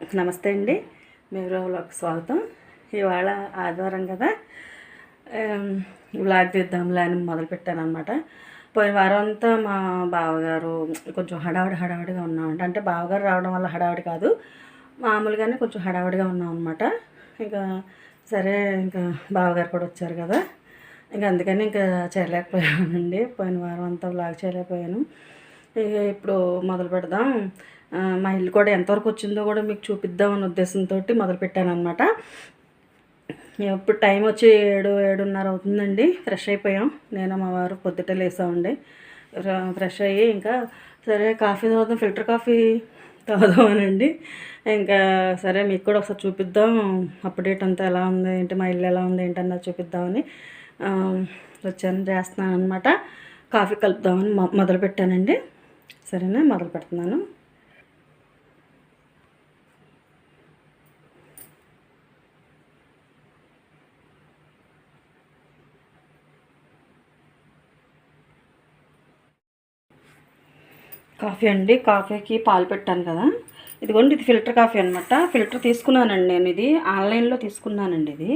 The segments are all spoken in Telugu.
నమస్తే అండి. మీరోకి స్వాగతం. ఇవాళ ఆదివారం కదా. వ్లాగ్ తీద్దాంలే అని మొదలుపెట్టాను అనమాట పోయిన వారం అంతా మా బావగారు కొంచెం హడావిడి హడావిడిగా ఉన్నామంట. అంటే బావగారు రావడం వల్ల హడావిడి కాదు. మామూలుగానే కొంచెం హడావిడిగా ఉన్నాం అనమాట ఇంకా సరే ఇంకా బావగారు కూడా వచ్చారు కదా. ఇంకా అందుకని ఇంకా చేయలేకపోయానండి. పోయిన వారం అంతా వ్లాగ్ చేయలేకపోయాను. ఇక ఇప్పుడు మొదలు పెడదాం. మా ఇల్లు కూడా ఎంతవరకు వచ్చిందో కూడా మీకు చూపిద్దామని ఉద్దేశంతో మొదలుపెట్టాను అనమాట ఇప్పుడు టైం వచ్చి ఏడు ఏడున్నర అవుతుందండి. ఫ్రెష్ అయిపోయాం. నేను మా వారు పొద్దుటే లేసామండి. ఫ్ర- ఫ్రెష్ అయ్యి ఇంకా సరే కాఫీ తాగుదాం ఫిల్టర్ కాఫీ తాగుదామనండి. ఇంకా సరే మీకు కూడా ఒకసారి చూపిద్దాం. అప్డేట్ అంతా ఎలా ఉంది ఏంటి మా ఇల్లు ఎలా ఉంది ఏంటన్నది చూపిద్దామని వచ్చాను చేస్తున్నాను అనమాట కాఫీ కలుపుదామని మొదలుపెట్టానండి. మొదలు పెట్టానండి సరేనా? మొదలు పెడుతున్నాను కాఫీ అండి కాఫీకి పాలు పెట్టాను కదా. ఇదిగోండి ఇది ఫిల్టర్ కాఫీ అనమాట ఫిల్టర్ తీసుకున్నానండి నేను ఇది. ఆన్లైన్లో తీసుకున్నానండి ఇది.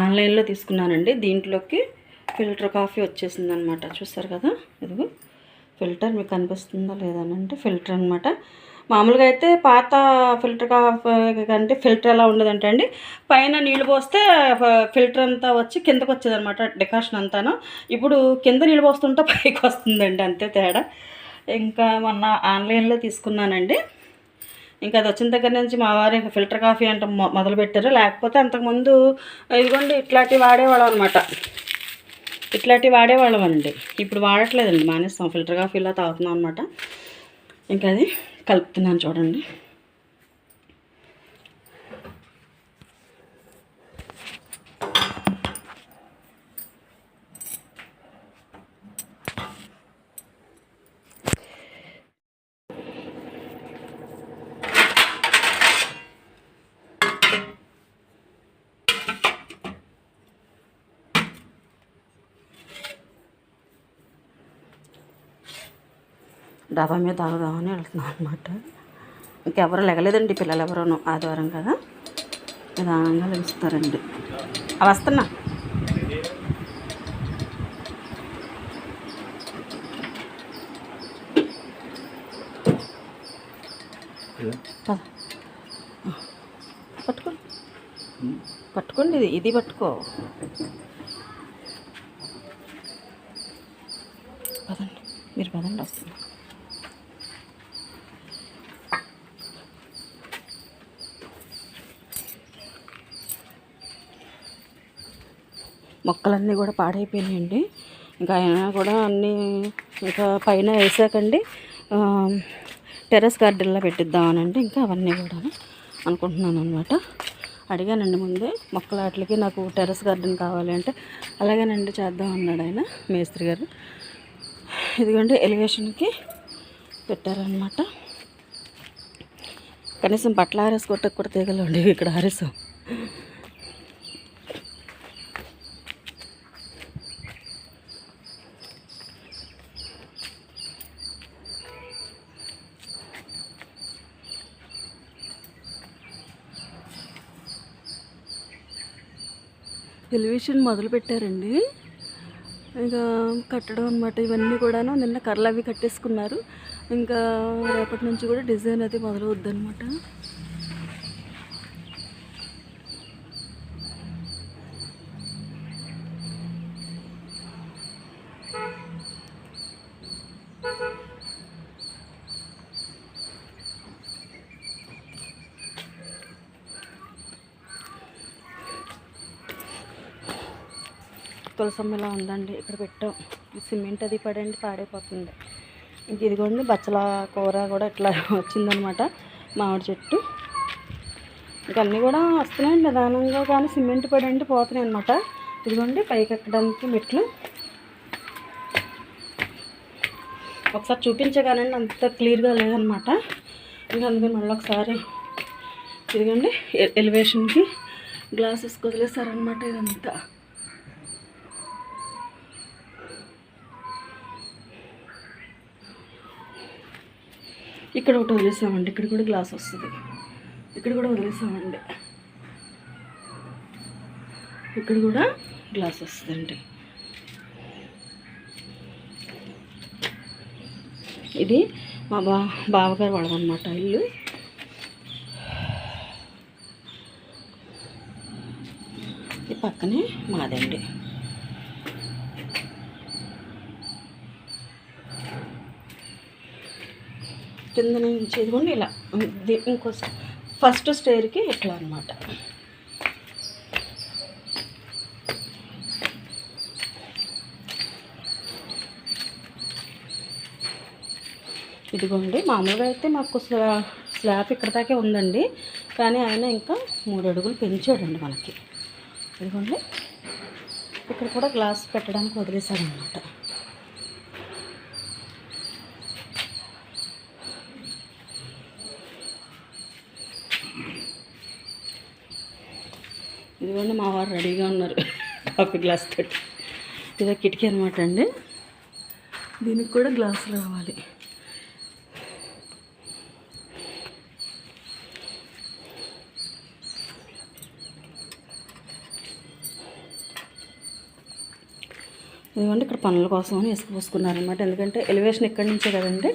ఆన్లైన్లో తీసుకున్నానండి. దీంట్లోకి ఫిల్టర్ కాఫీ వచ్చేసింది అనమాట చూస్తారు కదా ఇదిగో. ఫిల్టర్ మీకు కనిపిస్తుందా లేదా అని అంటే ఫిల్టర్ అనమాట మామూలుగా అయితే పాత ఫిల్టర్ కాఫీ కంటే ఫిల్టర్ ఎలా ఉండదంటే అండి పైన నీళ్ళు పోస్తే ఫిల్టర్ అంతా వచ్చి కిందకు వచ్చేదనమాట డికాషన్ అంతాను. ఇప్పుడు కింద నీళ్ళు పోస్తుంటే పైకి వస్తుందండి అంతే తేడా. ఇంకా మొన్న ఆన్లైన్లో తీసుకున్నానండి. ఇంకా అది వచ్చిన దగ్గర నుంచి మా వారు ఇంకా ఫిల్టర్ కాఫీ అంటే మొదలుపెట్టారు. మొదలు పెట్టారు లేకపోతే అంతకుముందు ఇదిగోండి ఇట్లాంటివి వాడేవాళ్ళం అనమాట ఇట్లాంటివి వాడేవాళ్ళం అండి ఇప్పుడు వాడట్లేదండి మానేస్తాం. ఫిల్టర్ కాఫీ తాగుతున్నాం అనమాట ఇంకా అది కలుపుతున్నాను చూడండి. డాబా మీద తాగుదామని వెళ్తున్నాం అనమాట ఇంకెవరు లెగలేదండి పిల్లలు ఎవరోను ఆదివారం కదా. నిదానంగా లెగుస్తారండి. అవి వస్తున్నా. పట్టుకోండి. పట్టుకోండి ఇది ఇది పట్టుకో. పదండి మీరు పదండి వస్తున్నా. మొక్కలన్నీ కూడా పాడైపోయినాయండి. ఇంకా అయినా కూడా అన్నీ ఇంకా పైన వేసాకండి. ఆ, టెర్రస్ గార్డెన్లో పెట్టిద్దామనండి ఇంకా అవన్నీ కూడా అనుకుంటున్నాను అనమాట అడిగానండి ముందే మొక్కల వాటికి నాకు టెర్రస్ గార్డెన్ కావాలి అంటే అలాగేనండి చేద్దాం అన్నాడు ఆయన మేస్త్రి గారు. ఇదిగోండి ఎలివేషన్కి పెట్టారనమాట కనీసం బట్టలు ఆరేసి కొట్టకు కూడా తీగలండి ఇక్కడ ఆరేసాం. ఎలివేషన్ మొదలు పెట్టారండి ఇంకా కట్టడం అనమాట ఇవన్నీ కూడాను నిన్న కర్రలు అవి కట్టేసుకున్నారు. ఇంకా రేపటి నుంచి కూడా డిజైన్ అది మొదలవుద్ది అనమాట తులసమ్మ ఇలా ఉందండి. ఇక్కడ పెట్టాం. సిమెంట్ అది పడండి పాడైపోతుంది. ఇంక ఇదిగోండి బచ్చల కూర కూడా ఇట్లా వచ్చిందనమాట మామిడి చెట్టు. ఇంక అన్నీ కూడా వస్తున్నాయి నిదానంగా కానీ సిమెంట్ పడండి పోతున్నాయి అనమాట ఇదిగోండి పైకి ఎక్కడానికి మెట్లు. ఒకసారి చూపించగానండి అంత క్లియర్గా లేదనమాట. ఇంకా అందుకని మళ్ళీ ఒకసారి ఇదిగండి ఎలివేషన్కి గ్లాసెస్ వదిలేసారనమాట ఇదంతా. ఇక్కడ ఒకటి వదిలేసామండి ఇక్కడ కూడా గ్లాస్ వస్తుంది. ఇక్కడ కూడా వదిలేసామండి. ఇక్కడ కూడా గ్లాస్ వస్తుందండి. ఇది మా బా బావగారు వాళ్ళదన్నమాట ఇల్లు. ఈ పక్కనే మాదండి. కింద నుంచి ఇదిగోండి ఇలా. ఇంకో ఫస్ట్ స్టేర్కి ఇట్లా అనమాట ఇదిగోండి మామూలుగా అయితే మాకు స్లా స్లాబ్ ఇక్కడ దాకే ఉందండి. కానీ ఆయన ఇంకా మూడు అడుగులు పెంచాడండి మనకి. ఇదిగోండి ఇక్కడ కూడా గ్లాస్ పెట్టడానికి వదిలేశాడనమాట ఇదిగోండి మా వారు రెడీగా ఉన్నారు. కాఫీ గ్లాస్ తోటి. ఇదో కిటికీ అనమాట అండి. దీనికి కూడా గ్లాసులు కావాలి ఇదిగోండి ఇక్కడ పనుల కోసం అని ఇసుక పోసుకున్నారనమాట ఎందుకంటే ఎలివేషన్ ఇక్కడి నుంచే కదండి.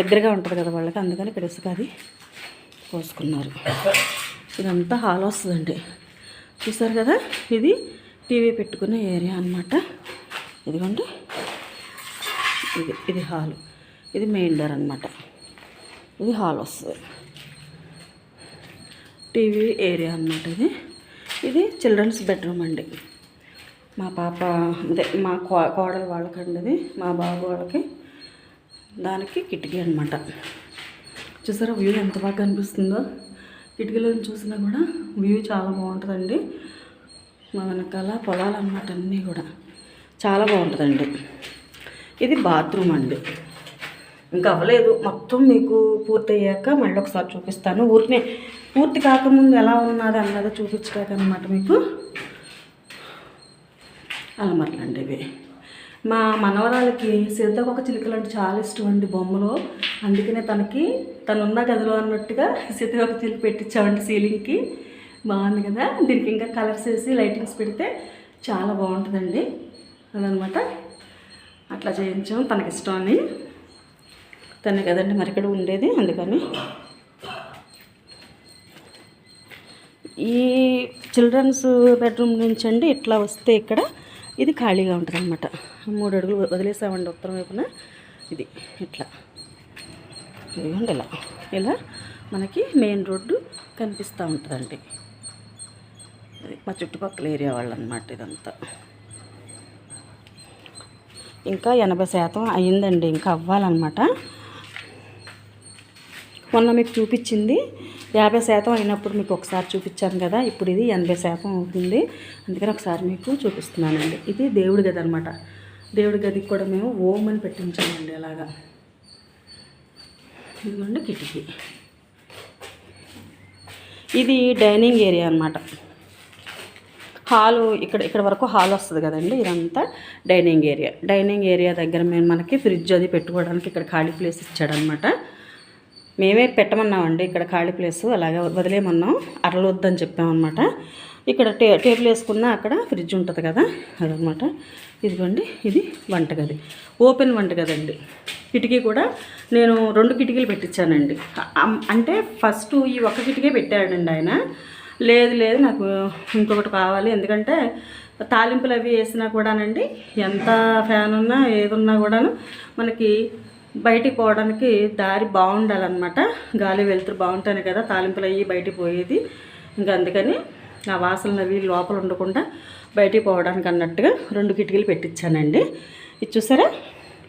దగ్గరగా ఉంటుంది కదా వాళ్ళకి. అందుకని ఇక్కడ ఇసుక అది పోసుకున్నారు. ఇదంతా హాల్ వస్తుందండి. చూసారు కదా? ఇది టీవీ పెట్టుకునే ఏరియా అన్నమాట. ఇదిగోండి. ఇది ఇది హాల్. ఇది మెయిన్ డోర్ అనమాట ఇది హాల్ వస్తుంది. టీవీ ఏరియా అన్నమాట ఇది. ఇది చిల్డ్రన్స్ బెడ్రూమ్ అండి. మా పాప అదే మా కో కోడలు వాళ్ళకండి ఇది మా బాబు వాళ్ళకి. దానికి కిటికీ అనమాట చూసారా వ్యూ ఎంత బాగా కనిపిస్తుందో? కిటికీలో చూసినా కూడా వ్యూ చాలా బాగుంటుందండి. మా వెనకాల పొలాలు అన్నమాట అన్నీ కూడా. చాలా బాగుంటుందండి. ఇది బాత్రూమ్ అండి. ఇంకా అవ్వలేదు. మొత్తం మీకు పూర్తి అయ్యాక మళ్ళీ ఒకసారి చూపిస్తాను. ఊరినే పూర్తి కాకముందు ఎలా ఉన్నది అన్నది చూపించడానికి అనమాట మీకు. అలమర్లు అండి ఇవి. మా మనవరాలకి సీతాకొక చిలుకలు అంటే చాలా ఇష్టం అండి బొమ్మలు. అందుకనే తనకి తను ఉన్న గదిలో అన్నట్టుగా సీతాకొక చిలుక పెట్టించామండి సీలింగ్కి. బాగుంది కదా? దీనికి ఇంకా కలర్స్ వేసి లైటింగ్స్ పెడితే చాలా బాగుంటుందండి. అదనమాట. అట్లా చేయించాం తనకి ఇష్టం అని. తనే కదండి మరి ఇక్కడ ఉండేది అందుకని. ఈ చిల్డ్రన్స్ బెడ్రూమ్ నుంచి అండి ఇట్లా వస్తే ఇక్కడ ఇది ఖాళీగా ఉంటుంది అనమాట మూడు అడుగులు వదిలేసామండి ఉత్తరం వైపున. ఇది ఇట్లా. ఇదిగోండి ఇలా. ఇలా మనకి మెయిన్ రోడ్డు కనిపిస్తూ ఉంటుందండి. మా చుట్టుపక్కల ఏరియా వాళ్ళు అనమాట ఇదంతా. ఇంకా ఎనభై శాతం అయ్యిందండి. ఇంకా అవ్వాలన్నమాట. మొన్న మీకు చూపించింది. యాభై శాతం అయినప్పుడు మీకు ఒకసారి చూపించాను కదా. ఇప్పుడు ఇది ఎనభై శాతం అవుతుంది. అందుకని ఒకసారి మీకు చూపిస్తున్నానండి. ఇది దేవుడి గది అనమాట దేవుడి గదికి కూడా మేము ఓం అని పెట్టించామండి అలాగా. ఇదిగోండి కిటికీ. ఇది డైనింగ్ ఏరియా అనమాట హాలు ఇక్కడ ఇక్కడ వరకు హాల్ వస్తుంది కదండి. ఇదంతా డైనింగ్ ఏరియా. డైనింగ్ ఏరియా దగ్గర మేము మనకి ఫ్రిడ్జ్ అది పెట్టుకోవడానికి ఇక్కడ ఖాళీ ప్లేస్ ఇచ్చాడనమాట మేమే పెట్టమన్నామండి ఇక్కడ ఖాళీ ప్లేస్ అలాగే వదిలేయమన్నాం అరలొద్దని చెప్పామన్నమాట. ఇక్కడ టే టేబుల్ వేసుకున్న అక్కడ ఫ్రిడ్జ్ ఉంటుంది కదా అదనమాట ఇదిగోండి ఇది వంటగది. ఓపెన్ వంటగది అండి కిటికీ కూడా నేను రెండు కిటికీలు పెట్టించానండి అంటే ఫస్ట్ ఈ ఒక్క కిటికీ పెట్టాడండి ఆయన. లేదు లేదు నాకు ఇంకొకటి కావాలి. ఎందుకంటే తాలింపులు అవి వేసినా కూడానండి ఎంత ఫ్యాన్ ఉన్నా ఏదున్నా కూడాను మనకి బయటికి పోవడానికి దారి బాగుండాలన్నమాట. గాలి వెళ్తురు బాగుంటానే కదా తాలింపులు అయ్యి బయటికి పోయేది. ఇంకా అందుకని ఆ వాసనలు అవి లోపల ఉండకుండా బయటికి పోవడానికి అన్నట్టుగా రెండు కిటికీలు పెట్టించానండి ఇది చూసారా?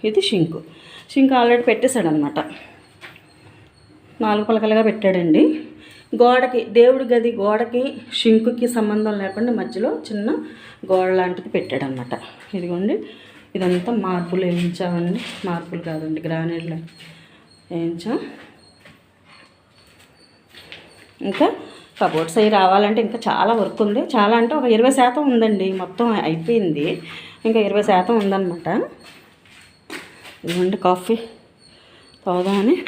ఇది షింకు. షింక్ ఆల్రెడీ పెట్టేశాడనమాట నాలుగు పలకలుగా పెట్టాడండి. గోడకి దేవుడి గది గోడకి షింకుకి సంబంధం లేకుండా మధ్యలో చిన్న గోడ లాంటిది పెట్టాడనమాట ఇదిగోండి. ఇదంతా మార్పులు వేయించామండి మార్పులు కాదండి గ్రానైట్లో వేయించాం. ఇంకా కబోర్డ్స్ అవి రావాలంటే ఇంకా చాలా వర్క్ ఉంది. చాలా అంటే ఒక ఇరవై శాతం ఉందండి మొత్తం అయిపోయింది. ఇంకా ఇరవై శాతం ఉందన్నమాట. ఇదిగోండి కాఫీ తాగుదామని.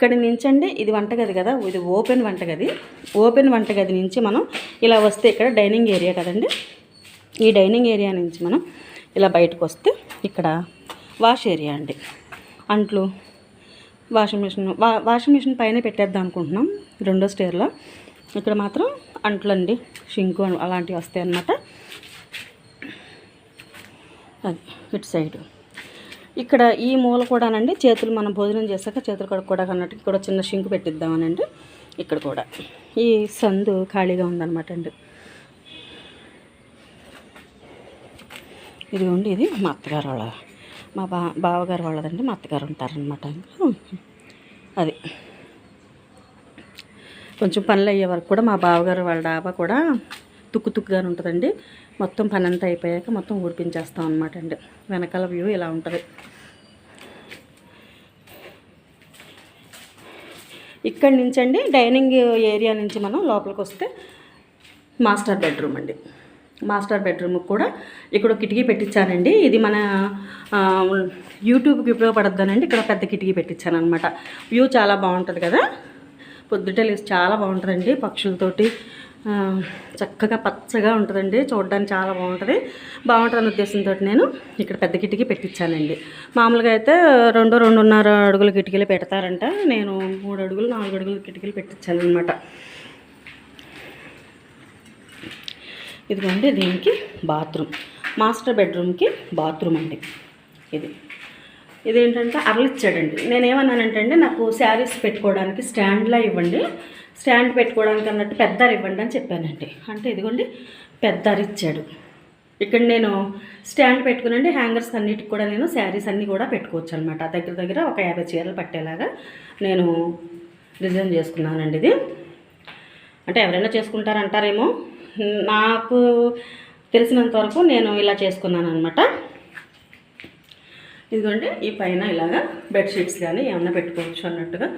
ఇక్కడి నుంచి అండి ఇది వంటగది కదా ఇది ఓపెన్ వంటగది. ఓపెన్ వంటగది నుంచి మనం ఇలా వస్తే ఇక్కడ డైనింగ్ ఏరియా కదండి. ఈ డైనింగ్ ఏరియా నుంచి మనం ఇలా బయటకు వస్తే ఇక్కడ వాష్ ఏరియా అండి. అంట్లు వాషింగ్ మిషన్ వా వాషింగ్ మిషన్ పైన పెట్టేద్దాం అనుకుంటున్నాం రెండో స్టేర్లో. ఇక్కడ మాత్రం అంట్లు అండి షింకు అలాంటివి వస్తాయి అన్నమాట అది ఇటు సైడు. ఇక్కడ ఈ మూల కూడానండి చేతులు మనం భోజనం చేశాక చేతులు కడుక్కోవడానికి అన్నట్టు ఇక్కడ చిన్న షింకు పెట్టిద్దామనండి. ఇక్కడ కూడా. ఈ సందు ఖాళీగా ఉందన్నమాట అండి. ఇదిగోండి ఇది మా అత్తగారు వాళ్ళ మా బా బావగారు వాళ్ళదండి. మా అత్తగారు ఉంటారనమాట అది. కొంచెం పనులు అయ్యే వరకు కూడా మా బావగారు వాళ్ళ డాబా కూడా తుక్కు తుక్కుగానే ఉంటుందండి. మొత్తం పని అంతా అయిపోయాక మొత్తం ఊడిపించేస్తాం అనమాట అండి. వెనకాల వ్యూ ఇలా ఉంటుంది. ఇక్కడి నుంచి అండి డైనింగ్ ఏరియా నుంచి మనం లోపలికి వస్తే మాస్టర్ బెడ్రూమ్ అండి. మాస్టర్ బెడ్రూమ్కి కూడా ఇక్కడ ఒక కిటికీ పెట్టించానండి. ఇది మన యూట్యూబ్కి ఉపయోగపడద్దనండి. ఇక్కడ పెద్ద కిటికీ పెట్టించాను అనమాట వ్యూ చాలా బాగుంటుంది కదా. పొద్దుటే లేసి చాలా బాగుంటుందండి పక్షులతోటి. చక్కగా పచ్చగా ఉంటుందండి. చూడడానికి చాలా బాగుంటుంది. బాగుంటుందన్న ఉద్దేశంతో నేను ఇక్కడ పెద్ద కిటికీ పెట్టించానండి మామూలుగా అయితే రెండు రెండున్నర అడుగుల కిటికీలు పెడతారంట. నేను మూడు అడుగులు నాలుగు అడుగుల కిటికీలు పెట్టించాను అనమాట ఇదిగోండి దీనికి బాత్రూమ్. మాస్టర్ బెడ్రూమ్కి బాత్రూమ్ అండి ఇది. ఇదేంటంటే అరలిచ్చాడండి. నేనేమన్నానంటే అండి నాకు శారీస్ పెట్టుకోవడానికి స్టాండ్లా ఇవ్వండి. స్టాండ్ పెట్టుకోవడానికి అన్నట్టు పెద్ద ఇవ్వండి అని చెప్పానండి. అంటే ఇదిగోండి పెద్ద ఇచ్చాడు ఇక్కడ నేను స్టాండ్ పెట్టుకునండి హ్యాంగర్స్ అన్నిటికి కూడా నేను శారీస్ అన్నీ కూడా పెట్టుకోవచ్చు అనమాట దగ్గర దగ్గర ఒక యాభై చీరలు పట్టేలాగా నేను డిజైన్ చేసుకున్నానండి ఇది. అంటే ఎవరైనా చేసుకుంటారంటారేమో నాకు తెలిసినంత వరకు నేను ఇలా చేసుకున్నాను అనమాట ఇదిగోండి ఈ పైన ఇలాగా బెడ్షీట్స్ కానీ ఏమన్నా పెట్టుకోవచ్చు అన్నట్టుగా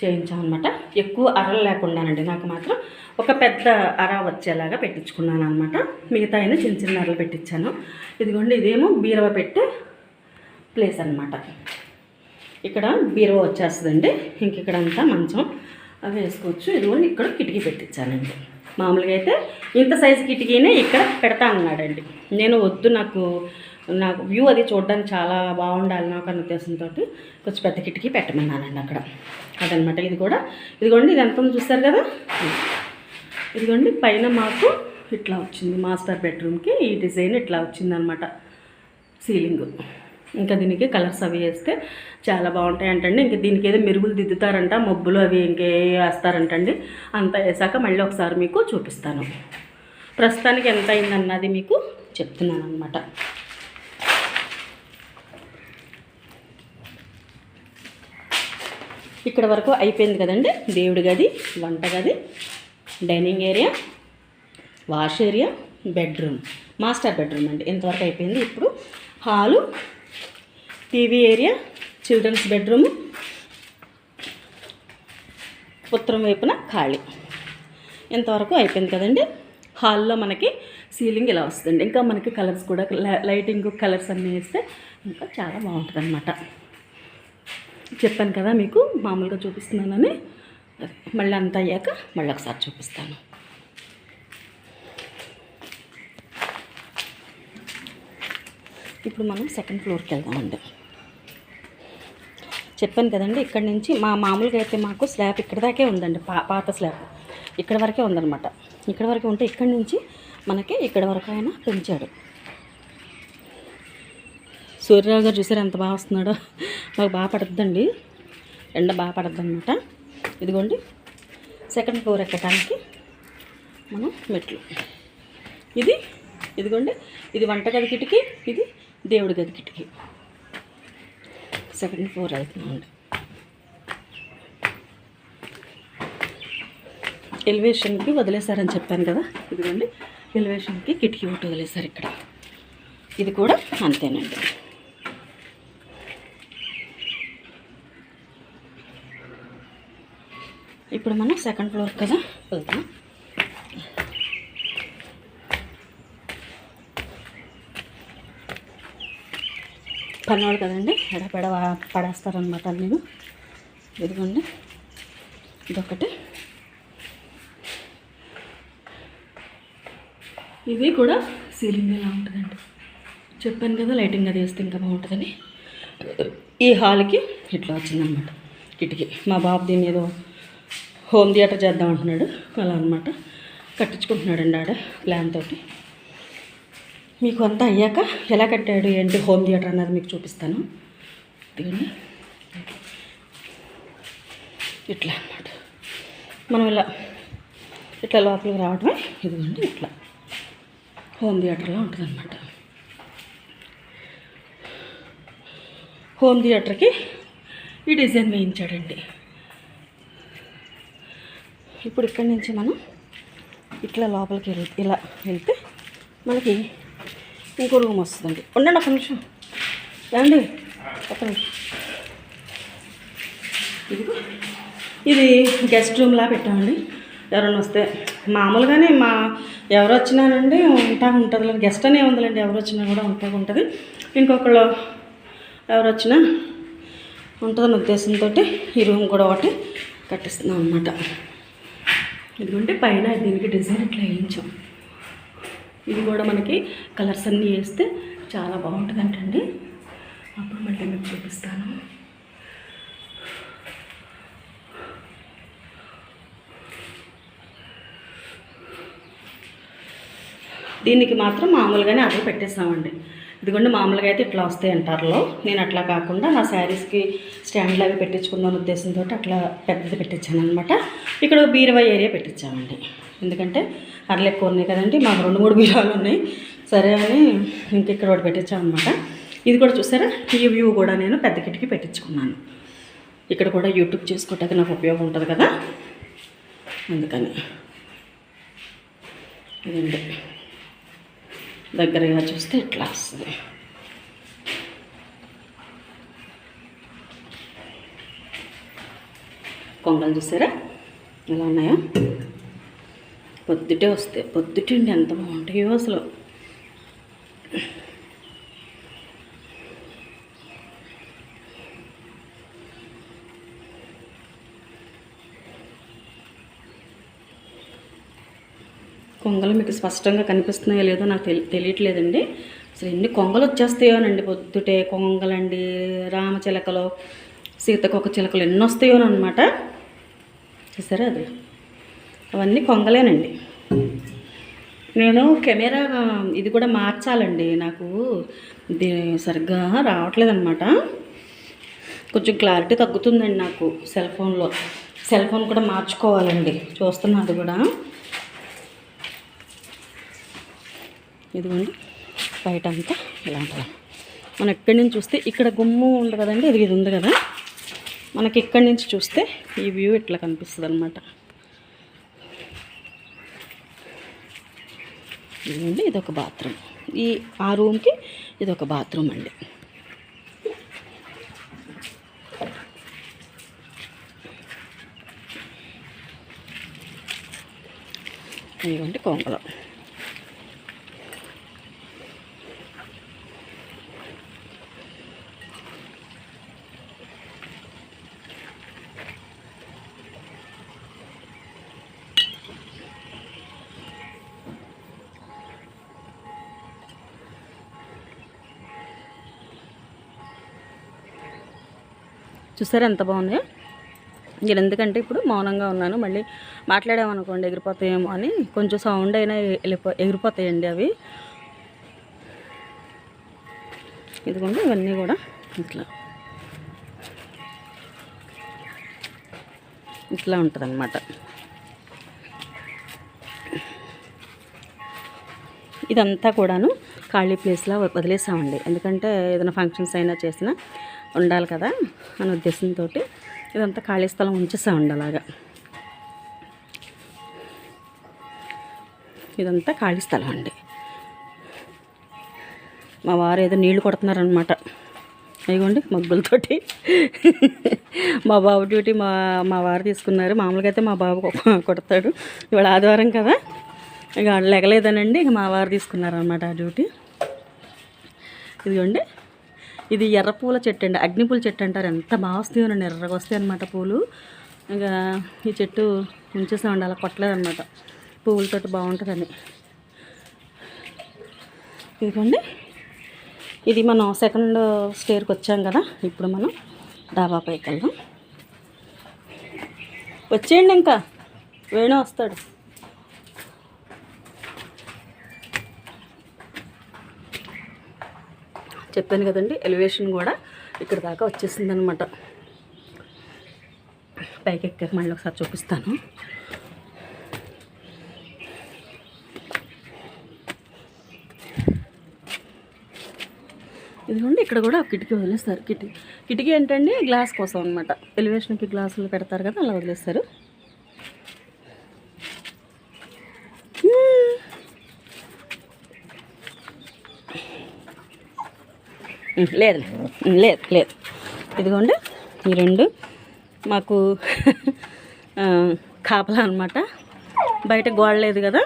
చేయించాం అనమాట ఎక్కువ అరలు లేకుండానండి. నాకు మాత్రం ఒక పెద్ద అర వచ్చేలాగా పెట్టించుకున్నాను అనమాట మిగతా అయినా చిన్న చిన్న అరలు పెట్టించాను. ఇదిగోండి ఇదేమో బీరవ పెట్టే ప్లేస్ అన్నమాట. ఇక్కడ బీరవ వచ్చేస్తుందండి. ఇంక ఇక్కడ అంతా మంచం అవి వేసుకోవచ్చు. ఇదిగోండి ఇక్కడ కిటికీ పెట్టించానండి. మామూలుగా అయితే ఇంత సైజు కిటికీనే ఇక్కడ పెడతా అన్నాడండి నేను వద్దు నాకు నాకు వ్యూ అది చూడడానికి చాలా బాగుండాలి నాకు అన్న ఉద్దేశంతో కొంచెం పెద్ద కిటికీ పెట్టమన్నానండి అక్కడ. అదనమాట ఇది కూడా ఇదిగోండి ఇది ఎంత చూస్తారు కదా? ఇదిగోండి పైన మాకు ఇట్లా వచ్చింది మాస్టర్ బెడ్రూమ్కి ఈ డిజైన్ ఇట్లా వచ్చిందనమాట సీలింగ్. ఇంకా దీనికి కలర్స్ అవి వేస్తే చాలా బాగుంటాయి అంటండి ఇంకా దీనికి ఏదో మెరుగులు దిద్దుతారంట మబ్బులు అవి ఇంకే వేస్తారంటండి. అంతా వేసాక మళ్ళీ ఒకసారి మీకు చూపిస్తాను. ప్రస్తుతానికి ఎంత అయిందన్నది మీకు చెప్తున్నాను అనమాట ఇక్కడ వరకు అయిపోయింది కదండి. దేవుడి గది వంట గది dining area wash area bedroom. Master bedroom అండి. ఇంతవరకు అయిపోయింది. ఇప్పుడు hall TV area children's bedroom ఉత్తరం వైపున ఖాళీ. ఇంతవరకు అయిపోయింది కదండి. హాల్లో మనకి సీలింగ్ ఇలా వస్తుంది. ఇంకా మనకి కలర్స్ కూడా లైటింగ్ కలర్స్ అన్నీ వేస్తే ఇంకా చాలా బాగుంటుంది అనమాట చెప్పాను కదా మీకు మామూలుగా చూపిస్తున్నానని. మళ్ళీ అంత అయ్యాక మళ్ళీ ఒకసారి చూపిస్తాను. ఇప్పుడు మనం సెకండ్ ఫ్లోర్కి వెళ్దామండి. చెప్పాను కదండి ఇక్కడ నుంచి మా మామూలుగా అయితే మాకు స్లాబ్ ఇక్కడ దాకే ఉందండి పా పాత స్లాబ్. ఇక్కడ వరకే ఉందన్నమాట. ఇక్కడ వరకే ఉంటే ఇక్కడ నుంచి మనకి ఇక్కడ వరకు ఆయన పెంచాడు. సూర్యరావు గారు చూసారు ఎంత బాగా వస్తున్నాడో? మాకు బాగా పడుతుందండి. ఎండ బాగా పడుతుంది అనమాట ఇదిగోండి. సెకండ్ ఫ్లోర్ ఎక్కడానికి మనం మెట్లు. ఇది ఇదిగోండి. ఇది వంటగది కిటికీ ఇది దేవుడి గది కిటికీ. సెకండ్ ఫ్లోర్ వెళ్తున్నామండి ఎలివేషన్కి వదిలేశారని చెప్పాను కదా? ఇదిగోండి. ఎలివేషన్కి కిటికీ ఒకటి వదిలేశారు ఇక్కడ. ఇది కూడా అంతేనండి. ఇప్పుడు మనం సెకండ్ ఫ్లోర్ కదా వెళ్తాం. పన్నోడు కదండి ఎడపెడ పడేస్తారనమాట నేను ఇదిగోండి ఇదొకటి ఇది కూడా సీలింగ్ ఎలా ఉంటుందండి. చెప్పాను కదా లైటింగ్ అది వేస్తే ఇంకా బాగుంటుందని. ఈ హాల్కి ఇట్లా వచ్చిందనమాట కిటికీ. మా బాబు దీన్ని ఏదో హోమ్ థియేటర్ చేద్దాం అంటున్నాడు. అలా అనమాట కట్టించుకుంటున్నాడండి ఆడ ప్లాన్ తోటి. మీకు అంతా అయ్యాక ఎలా కట్టాడు ఏంటి హోమ్ థియేటర్ అన్నది మీకు చూపిస్తాను. ఇదిగోండి. ఇట్లా అన్నమాట. మనం ఇలా ఇట్లా లోపలికి రావడమే ఇదిగోండి ఇట్లా. హోమ్ థియేటర్లో ఉంటుందన్నమాట. హోమ్ థియేటర్కి ఈ డిజైన్ వేయించాడండి. ఇప్పుడు ఇక్కడి నుంచి మనం ఇట్లా లోపలికి వెళ్ళి ఇలా వెళ్తే మనకి ఇంకో రూమ్ వస్తుందండి. ఉండండి ఒక నిమిషం. ఏమండి? ఒక నిమిషం. ఇదిగో. ఇది గెస్ట్ రూమ్లా పెట్టామండి. ఎవరైనా వస్తే. మామూలుగానే మా ఎవరు వచ్చినానండి ఉంటా ఉంటుంది గెస్ట్ అనే ఉందిలేండి. ఎవరు వచ్చినా కూడా ఉంటా ఉంటుంది. ఇంకొకళ్ళు ఎవరు వచ్చినా ఉంటుందన్న ఉద్దేశంతో ఈ రూమ్ కూడా ఒకటి కట్టిస్తున్నాం అనమాట ఇదిగోండి పైన దీనికి డిజైన్ ఇట్లా వేయించాం. ఇది కూడా మనకి కలర్స్ అన్నీ వేస్తే చాలా బాగుంటుందంటండి. అప్పుడు మళ్ళీ మీకు చూపిస్తాను. దీనికి మాత్రం మామూలుగానే అదే పెట్టేస్తామండి. ఇదిగోండి మామూలుగా అయితే ఇట్లా వస్తాయి అంటారులో. నేను అట్లా కాకుండా నా శారీస్కి స్టాండ్లు అవి పెట్టించుకుందాం ఉద్దేశంతో అట్లా పెద్దది పెట్టించాను అనమాట ఇక్కడ బీరువా ఏరియా పెట్టించామండి. ఎందుకంటే అట్లా ఎక్కువ ఉన్నాయి కదండి మాకు రెండు మూడు బీరాలు ఉన్నాయి. సరే అని ఇంక ఇక్కడ ఒకటి పెట్టించామన్నమాట ఇది కూడా చూసారా? ఈ వ్యూ కూడా నేను పెద్ద కిటికీ పెట్టించుకున్నాను. ఇక్కడ కూడా యూట్యూబ్ చేసుకోవటానికి నాకు ఉపయోగం ఉంటుంది కదా? అందుకని. ఇదండి. దగ్గరగా చూస్తే ఇట్లా వస్తుంది. కొంగలు చూసారా? ఎలా ఉన్నాయో? పొద్దుటే వస్తాయి పొద్దుటే ఎంత బాగుంటాయో అసలు. కొంగలు మీకు స్పష్టంగా కనిపిస్తున్నాయో లేదో నాకు తెలి తెలియట్లేదండి. అసలు ఎన్ని కొంగలు వచ్చేస్తాయోనండి పొద్దుటే కొంగలండి రామచిలకలు సీతకొక చిలకలు ఎన్ని వస్తాయోనమాట చూసారా అది? అవన్నీ కొంగలేనండి. నేను కెమెరా ఇది కూడా మార్చాలండి. నాకు సరిగ్గా రావట్లేదన్నమాట. కొంచెం క్లారిటీ తగ్గుతుందండి నాకు సెల్ ఫోన్లో. సెల్ ఫోన్ కూడా మార్చుకోవాలండి. చూస్తున్నా అది కూడా. ఇదిగోండి బయట అంతా ఇలా ఉంటుంది మనం ఎక్కడి నుంచి చూస్తే ఇక్కడ గుమ్ము ఉంది కదండి ఇది ఇది ఉంది కదా. మనకి ఇక్కడి నుంచి చూస్తే ఈ వ్యూ ఇట్లా కనిపిస్తుంది అనమాట ఇదిగోండి ఇది ఒక బాత్రూమ్. ఈ ఆ రూమ్కి ఇది ఒక బాత్రూమ్ అండి. ఇదిగోండి కొంగలం. చూసారా ఎంత బాగుంది? నేను ఎందుకంటే ఇప్పుడు మౌనంగా ఉన్నాను మళ్ళీ మాట్లాడామనుకోండి ఎగిరిపోతాయేమో అని కొంచెం సౌండ్ అయినా వెళ్ళిపో ఎగిరిపోతాయండి అవి. ఇదిగోండి ఇవన్నీ కూడా ఇట్లా. ఇట్లా ఉంటుంది అనమాట ఇదంతా కూడాను ఖాళీ ప్లేస్లో వదిలేసామండి. ఎందుకంటే ఏదైనా ఫంక్షన్స్ అయినా చేసినా ఉండాలి కదా అనే ఉద్దేశంతో ఇదంతా ఖాళీ స్థలం ఉంచేసామండి అలాగా. ఇదంతా ఖాళీ స్థలం అండి. మా వారు ఏదో నీళ్ళు కొడుతున్నారనమాట అయ్యండి మగ్గులతోటి. మా బాబు డ్యూటీ మా మా వారు తీసుకున్నారు. మామూలుగా అయితే మా బాబు కొడతాడు. ఇవాళ ఆదివారం కదా. ఇక వాళ్ళు లెగలేదనండి. ఇక మా వారు తీసుకున్నారనమాట ఆ డ్యూటీ. ఇదిగోండి. ఇది ఎర్ర పూల చెట్టు అండి. అగ్నిపూల చెట్టు అంటారు. ఎంత బాగా వస్తాయోనండి ఎర్రగా వస్తాయి అనమాట పూలు. ఇంకా ఈ చెట్టు ఉంచేసామండి. అలా కొట్టలేదన్నమాట పువ్వులతో బాగుంటుందని ఇదిగోండి. ఇది మనం సెకండ్ స్టేర్కి వచ్చాం కదా. ఇప్పుడు మనం డాబాపైకి వెళ్దాం. వచ్చేయండి ఇంకా. వేణు వస్తాడు. చెప్పాను కదండి ఎలివేషన్ కూడా ఇక్కడ దాకా వచ్చేసింది అనమాట పైకి ఎక్కాక మళ్ళీ ఒకసారి చూపిస్తాను. ఇదిగోండి ఇక్కడ కూడా ఒక కిటికీ వదిలేస్తారు. కిటికీ కిటికీ ఏంటండి? గ్లాస్ కోసం అనమాట ఎలివేషన్కి గ్లాసులు పెడతారు కదా అలా వదిలేస్తారు. లేదు లేదు లేదు. ఇదిగోండి ఈ రెండు మాకు కాపలా అనమాట బయట గోడ లేదు కదా.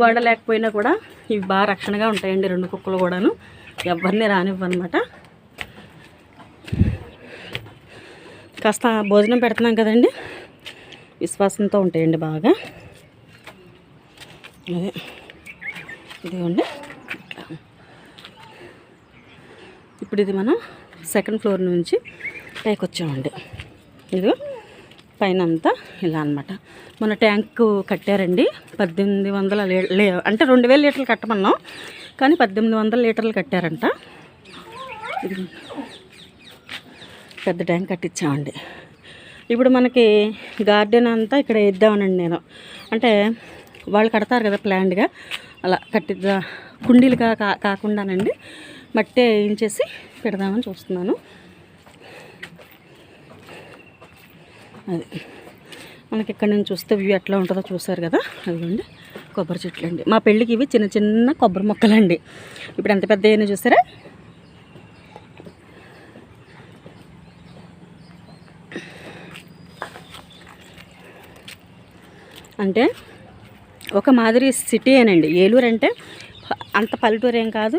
గోడ లేకపోయినా కూడా ఇవి బాగా రక్షణగా ఉంటాయండి రెండు కుక్కలు కూడాను. ఎవరిని రానివ్వనమాట. కాస్త భోజనం పెడుతున్నాం కదండి. విశ్వాసంతో ఉంటాయండి బాగా. అదే. ఇదిగోండి. ఇప్పుడు ఇది మనం సెకండ్ ఫ్లోర్ నుంచి పైకి వచ్చామండి. ఇదిగో పైన అంతా ఇలా అనమాట మన ట్యాంక్ కట్టారండి. పద్దెనిమిది వందల లీ- అంటే రెండు వేల లీటర్లు కట్టమన్నాం. కానీ పద్దెనిమిది వందల లీటర్లు కట్టారంట. ఇది పెద్ద ట్యాంక్ కట్టించామండి. ఇప్పుడు మనకి గార్డెన్ అంతా ఇక్కడ వేద్దామనండి నేను. అంటే వాళ్ళు కడతారు కదా ప్లాండ్గా అలా కట్టిద్దా కుండీలుగా కా కాకుండానండి. మట్టి వేయించేసి పెడదామని చూస్తున్నాను. అది. మనకి ఇక్కడ నుంచి చూస్తే వ్యూ ఎట్లా ఉంటుందో చూసారు కదా? అదిగోండి కొబ్బరి చెట్లు అండి. మా పెళ్ళికి ఇవి చిన్న చిన్న కొబ్బరి మొక్కలండి. ఇప్పుడు ఎంత పెద్ద అయినా చూసారా? అంటే ఒక మాదిరి సిటీ అనండి ఏలూరు అంటే అంత పల్లెటూరు ఏం కాదు.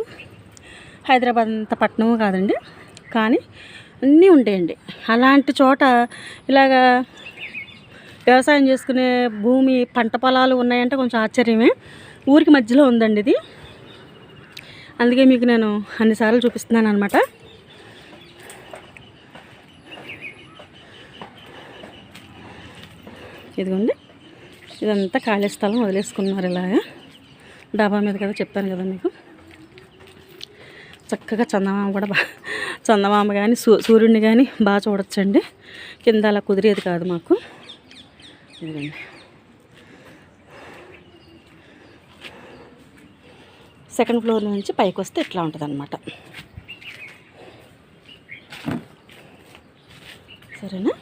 హైదరాబాద్ అంత పట్టణము కాదండి. కానీ అన్నీ ఉంటాయండి. అలాంటి చోట ఇలాగా వ్యవసాయం చేసుకునే భూమి పంట పొలాలు ఉన్నాయంటే కొంచెం ఆశ్చర్యమే. ఊరికి మధ్యలో ఉందండి ఇది. అందుకే మీకు నేను అన్నిసార్లు చూపిస్తున్నాను అనమాట ఇదిగోండి. ఇదంతా ఖాళీ స్థలం వదిలేసుకున్నారు ఇలాగా. డాబా మీద కదా చెప్పాను కదా మీకు. చక్కగా చందమామ కూడా బాగా చందమామ కానీ సూ సూర్యుడిని కానీ బాగా చూడొచ్చండి. కింద అలా కుదిరేది కాదు మాకు. ఇదిగోండి. సెకండ్ ఫ్లోర్ నుంచి పైకి వస్తే ఇట్లా ఉంటుంది అనమాట సరేనా?